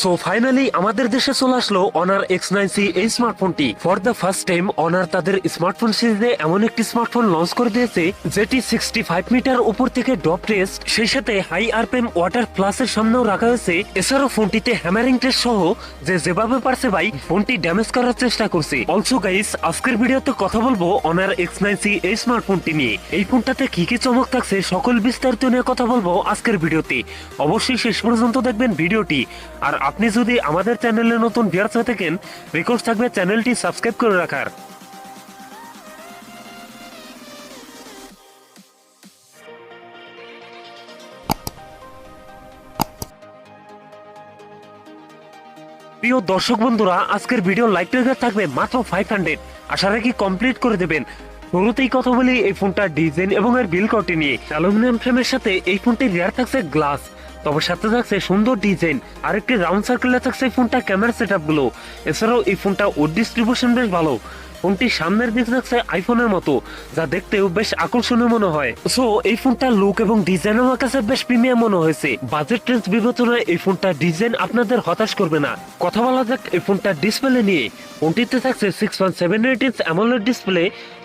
So finally আমাদের দেশে চলে আসলো অনার এক্স নাইন সি এই স্মার্টফোনটি for the first time Honor তাদের স্মার্টফোন সিরিজে এমন একটি স্মার্টফোন লঞ্চ করে দিয়েছে, যেটি সিক্সটি ফাইভ মিটার উপর থেকে ডপ টেস্ট সেই সাথে হাই আর আরপিএম ওয়াটার প্লাসের সামনেও রাখা হয়েছে। এছাড়াও ফোনটিতে হ্যামারিং টেস্ট সহ যে যেভাবে পারছে ভাই, ফোনটি ড্যামেজ করার চেষ্টা করছে। অলসো গাইস আজকের ভিডিওতে কথা বলব অনার এক্স নাইন সি এই স্মার্টফোনটি নিয়ে। এই ফোনটাতে কি কি চমক থাকছে, সকল বিস্তারিত নিয়ে কথা বলব আজকের ভিডিওতে। অবশ্যই শেষ পর্যন্ত দেখবেন ভিডিওটি। আর আপনি যদি আমাদের চ্যানেলে নতুন ভিউয়ার্স হয়ে থাকেন রিকোয়েস্ট থাকবে চ্যানেলটি সাবস্ক্রাইব করে রাখার। প্রিয় দর্শক বন্ধুরা, আজকের ভিডিও লাইক রেখে থাকবে মাত্র ফাইভ হান্ড্রেড আশা রাখি কমপ্লিট করে দেবেন। শুরুতেই কথা বলি এই ফোনটার ডিজাইন এবং এর বিল কোয়ালিটি নিয়ে। অ্যালুমিনিয়াম ফ্রেমের সাথে এই ফোনটি রেয়ার থাকছে গ্লাস তবে সাথে থাকছে সুন্দর ডিজাইন আর একটি রাউন্ড সার্কেলে থাকছে এই ফোনটা ক্যামেরা সেটগুলো। এছাড়াও এই ফোনটা ওর ডিস্ট্রিবিউশন বেশ ভালো। ফোনটি সামনের দিকে থাকছে আইফোনের মতো, যা দেখতেও বেশ আকর্ষণীয় মনে হয়। সো এই ফোনটার লুক এবং ডিজাইন আমার কাছে বেশ প্রিমিয়াম মনে হয়েছে। বাজেট রেঞ্জ বিবেচনায় এই ফোনটার ডিজাইন আপনাদের হতাশ করবে না। কথা বলা যাক এই ফোনটার ডিসপ্লে নিয়ে। ফোনটিতে থাকছে six point seven eight inch AMOLED display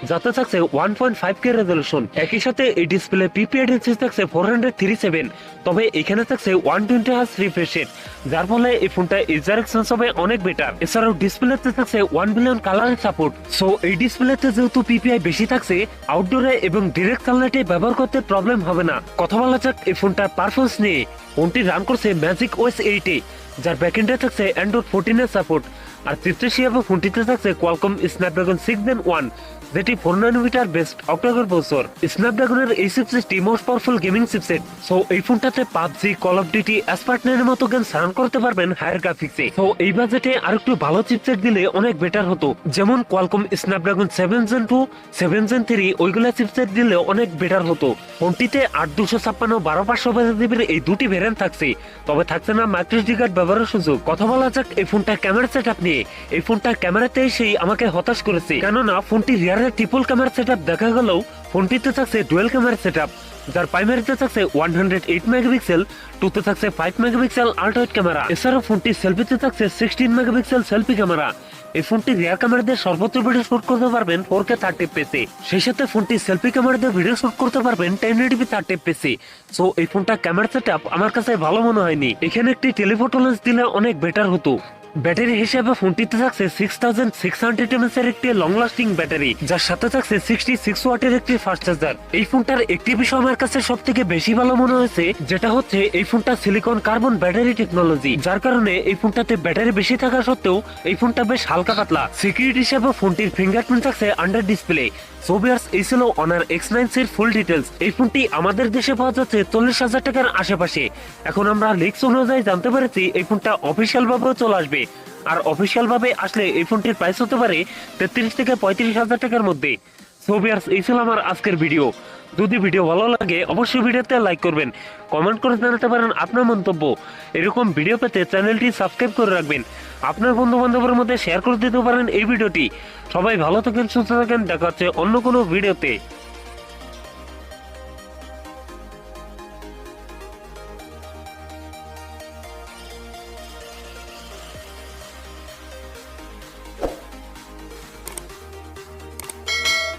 যাতে থাকছে one point five K resolution একই সাথে এই ডিসপ্লে পিপিআই ডিসপ্লে থাকছে ফোর হান্ড্রেড থ্রি সেভেন তবে এখানে থাকছে one twenty hertz refresh rate যার ফলে এই ফোনটা ইজার এক্সচেঞ্জ হবে অনেক বেটার এছাড়াও ডিসপ্লেতে থাকছে one billion colour support so এই ডিসপ্লেতে যেহেতু পিপিআই বেশি থাকছে আউটডোরে এবং ডিরেক্ট সানলাইটে ব্যবহার করতে প্রবলেম হবে না। কথা বলা যাক এই ফোনটার পারফরমেন্স নিয়ে। ফোনটি রান করছে ম্যাজিক ওয়েস এইটে যার ব্যাকএন্ডে থাকছে অ্যান্ড্রয়েড ফোরটিনের সাপোর্ট আর চিত্রশী এবং ফোনটিতে থাকছে Qualcomm Snapdragon six Gen one যেটি ফোর নানোমিটার বেস্ট অক্টোবর বছর স্ন্যাপড্রাগনের এই চিপসেটটি most powerful gaming chipset so এই ফোনটাতে পাবজি কল অফ ডিউটি অ্যাসপার্টনের মতো গেম সারান করতে পারবেন হায়ার গ্রাফিক্সে তো এই বাজেটে আর একটু ভালো চিপসেট দিলে অনেক বেটার হতো। যেমন Qualcomm Snapdragon seven Gen two seven Gen three ওইগুলা চিপসেট দিলে অনেক বেটার হতো। ফোনটিতে আট দুশো ছাপ্পান্ন বারো পাঁচশো জিবির এই দুটি ভ্যারিয়েন্ট থাকছে। তবে থাকছে না মাইক্রোসডি কার্ড ব্যবহারের সুযোগ। কথা বলা যাক এই ফোনটা ক্যামেরা সেট আপ নিয়ে এই ফোনটা ক্যামেরাতে এসেই আমাকে হতাশ করেছে। কেননা ফোনটি রিয়ারের ট্রিপল ক্যামেরা সেট দেখা গেলেও ফোনটিতে থাকছে ডুয়েল ক্যামেরা সেট যার প্রাইমারিতে থাকছে ওয়ান হান্ড্রেড এইট মেগাপিক্সেল টুতে থাকছে ফাইভ মেগাপিক্সেল আল্ট্রাইট ক্যামেরা এছাড়াও ফোনটি সেলফিতে থাকছে সিক্সটিন মেগাপিক্সেল সেলফি ক্যামেরা এই ফোনটি রিয়ার ক্যামেরা দিয়ে সর্বোচ্চ ভিডিও শুট করতে পারবেন ফোর কে থার্টি পেসে সেই সাথে ফোনটি সেলফি ক্যামেরা দিয়ে ভিডিও শুট করতে পারবেন টেন এইটিপি থার্টি পেসে সো এই ফোনটা ক্যামেরা সেট আমার কাছে ভালো মনে হয়নি। এখানে একটি টেলিফোটো লেন্স দিলে অনেক বেটার হতো। ব্যাটারি হিসেবে ফোনটিতে থাকছে six thousand six hundred mAh এর একটি লং লাস্টিং ব্যাটারি, যার সাথে থাকছে সিক্সটি সিক্স ওয়াটের একটি ফাস্ট চার্জার এই ফোনটার একটি বিষয় আমার কাছে সব থেকে বেশি ভালো মনে হয়েছে, যেটা হচ্ছে এই ফোনটা সিলিকন কার্বন ব্যাটারি টেকনোলজি যার কারণে এই ফোনটাতে ব্যাটারি বেশি থাকা সত্ত্বেও এই ফোনটা বেশ হালকা পাতলা। সিকিউরিটি হিসেবে ফোনটির ফিঙ্গারপ্রিন্ট থাকছে আন্ডার ডিসপ্লে সোভিয়ার্স এই ছিল Honor X nine full details এই ফোনটি আমাদের দেশে পাওয়া যাচ্ছে চল্লিশ হাজার টাকার আশেপাশে। এখন আমরা লিক্স অনুযায়ী জানতে পেরেছি এই ফোনটা অফিসিয়াল ভাবেও চলে আসবে। আর অফিসিয়াল ভাবে আসলে এই ফোনটির প্রাইস হতে পারে তেত্রিশ থেকে পঁয়ত্রিশ হাজার টাকার মধ্যে। সোভিয়ার্স এই ছিল আমার আজকের ভিডিও যদি ভিডিও ভালো লাগে, অবশ্যই ভিডিওতে লাইক করবেন। কমেন্ট করে জানাতে পারেন আপনার মন্তব্য। এরকম ভিডিও পেতে চ্যানেলটি সাবস্ক্রাইব করে রাখবেন। আপনার বন্ধু বান্ধবের মধ্যে শেয়ার করে দিতে পারেন এই ভিডিওটি সবাই ভালো থাকেন, সুস্থ থাকেন, দেখা হচ্ছে অন্য কোনো ভিডিওতে